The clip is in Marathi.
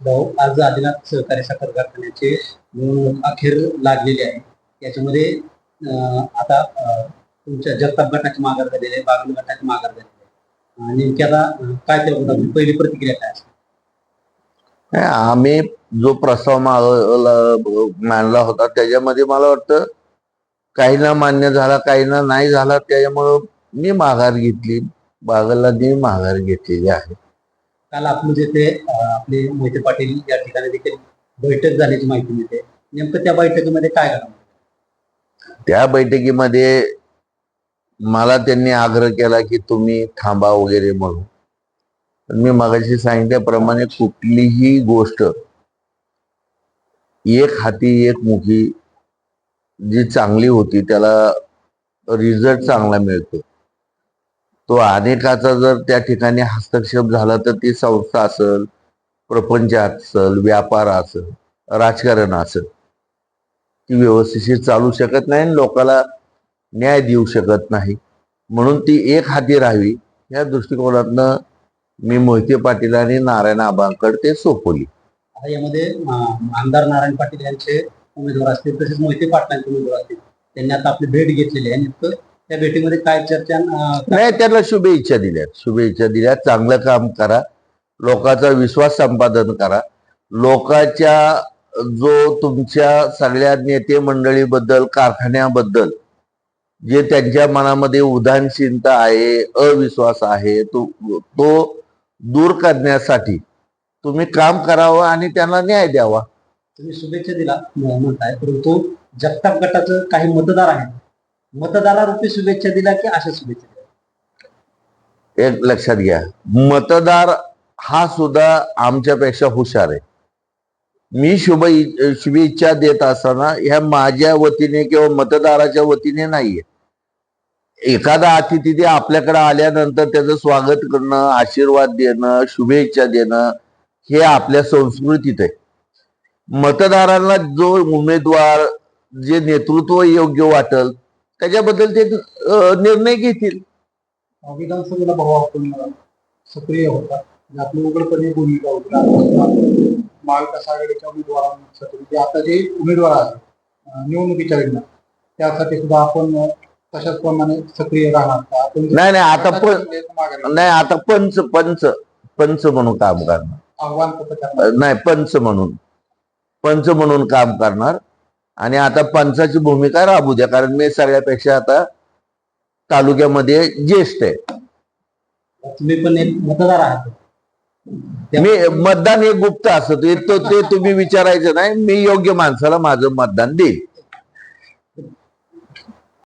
भाऊ आज आदिनाथ सहकारी साखर कारखान्याचे निवडणूक अखेर लागलेली आहे. याच्यामध्ये आता तुमच्या जगताप गटाची माघार झालेले आहे बागल गटाची माघार झालेले आहे. नेमकी आता काय त्याबद्दल पहिली प्रतिक्रिया काय असेल आम्ही जो प्रस्ताव मांडला होता त्याच्यामध्ये मला वाटतं काहींना मान्य झाला काहींना नाही झाला त्याच्यामुळं मी माघार घेतली. बागलला मी माघार घेतलेली आहे. काल आपलं जे ते आपले मोहिते पाटील या ठिकाणी देखील बैठक झाल्याची माहिती मिळते. नेमकं त्या बैठकीमध्ये काय घडलं? त्या बैठकीमध्ये मला त्यांनी आग्रह केला की तुम्ही थांबा वगैरे म्हणून. मी मगाशी सांगितल्याप्रमाणे कुठलीही गोष्ट एक हाती एक मुखी जी चांगली होती त्याला रिझल्ट चांगला मिळतो. तो अनेकाचा जर त्या ठिकाणी हस्तक्षेप झाला तर ती संस्था असेल प्रपंच असेल व्यापार असेल राजकारण असेल ती व्यवस्थित चालू शकत नाही आणि लोकाला न्याय देऊ शकत नाही. म्हणून ती एक हाती राहावी या दृष्टिकोनातनं मी मोहिते पाटील आणि नारायण आबांकडे ते सोपवली. यामध्ये आमदार नारायण पाटील यांचे उमेदवार असतील तसेच मोहिते पाटलांचे उमेदवार असतील. त्यांनी आता आपली भेट घेतलेली आहे नेमकं त्या भेटीमध्ये काय चर्चा नाही त्याला शुभेच्छा दिल्यात. शुभेच्छा दिल्या चांगलं काम करा. लोकांचा विश्वास संपादन करा. लोकांच्या जो तुमच्या सगळ्या नेते मंडळीबद्दल कारखान्याबद्दल जे त्यांच्या मनामध्ये उदासीनता आहे अविश्वास आहे तो तो दूर करण्यासाठी तुम्ही काम करावं आणि त्यांना न्याय द्यावा. तुम्ही शुभेच्छा दिला म्हणताय. परंतु जगताप गटाचं काही मतदार आहेत. मतदारारूपी शुभेच्छा दिला की अशा शुभेच्छा दिल्या? एक लक्षात घ्या. मतदार हा सुद्धा आमच्यापेक्षा हुशार आहे. मी शुभ शुभेच्छा देत असताना ह्या माझ्या वतीने किंवा मतदाराच्या वतीने नाहीये. एखादा अतिथी ते आपल्याकडे आल्यानंतर त्याचं स्वागत करणं आशीर्वाद देणं शुभेच्छा देणं हे आपल्या संस्कृतीत आहे. मतदारांना जो उमेदवार जे नेतृत्व योग्य वाटल त्याच्याबद्दल ते निर्णय घेतील. विधानसभेला भाऊ आपण सक्रिय होता. म्हणजे आपली उघडपणे भूमिका होती. महाविकास आघाडीच्या उमेदवारांसाठी म्हणजे आता जे उमेदवार आहेत निवडणुकीच्या वेळेला त्यासाठी सुद्धा आपण तशाच प्रमाणे सक्रिय राहणार आपण नाही नाही आता पण नाही आता पंच पंच पंच म्हणून काम करणार. आव्हान नाही पंच म्हणून. पंच म्हणून काम करणार. आणि आता पंचाची भूमिका राबू द्या कारण मी सगळ्यापेक्षा आता तालुक्यामध्ये ज्येष्ठ आहे. तुम्ही पण एक मतदार आहात. मी मतदान हे गुप्त असत ते तो- ते तुम्ही विचारायचं नाही मी योग्य माणसाला माझं मतदान देईल